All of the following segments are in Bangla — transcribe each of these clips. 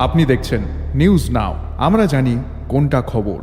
আপনি দেখছেন নিউজ নাও আমরা জানি কোনটা খবর।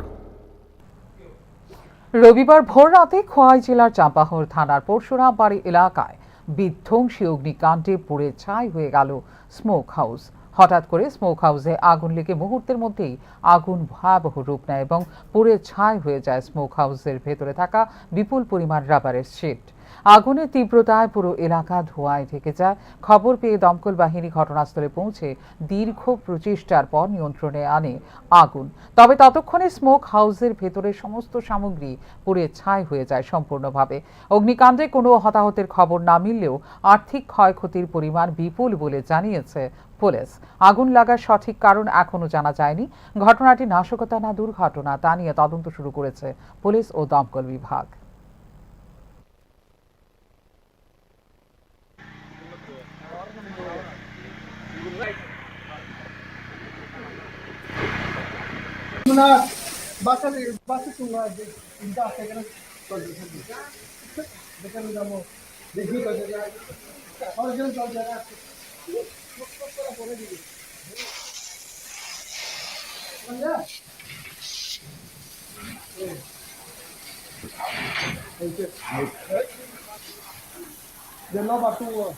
রবিবার ভোররাতে খোয়াই জেলার চাঁপাহর থানার পরশুরাম বাড়ি এলাকায় বিধ্বংসী অগ্নিকাণ্ডে পুড়ে ছাই হয়ে গেল স্মোক হাউস হঠাৎ করে স্মোক হাউসে আগুন লেগে মুহূর্তের মধ্যেই আগুন ভয়াবহ রূপ নেয় এবং পুড়ে ছাই হয়ে যায় স্মোক হাউসের ভেতরে থাকা বিপুল পরিমাণ রাবারের শিট আগুনের তীব্রতায় পুরো এলাকা ধোঁয়ায় ঢেকে যায়। খবর পেয়ে দমকল বাহিনী ঘটনাস্থলে পৌঁছে দীর্ঘ প্রচেষ্টার পর নিয়ন্ত্রণে আনে আগুন। তবে ততক্ষণে স্মোক হাউসের ভেতরে সমস্ত সামগ্রী পুড়ে ছাই হয়ে যায় সম্পূর্ণভাবে। অগ্নিকাণ্ডে কোনো হতাহতের খবর না মিললেও আর্থিক ক্ষয়ক্ষতির পরিমাণ বিপুল বলে জানিয়েছে পুলিশ। আগুন লাগার সঠিক কারণ এখনও জানা যায়নি। ঘটনাটি নাশকতা না দুর্ঘটনা তা নিয়ে তদন্ত শুরু করেছে পুলিশ ও দমকল বিভাগ। na. Basta, basta kung na. Hindi ka na. Dekan na mo. Dekan na mo. Kalau jangan kalau jangan. Enggak. De novo a tua.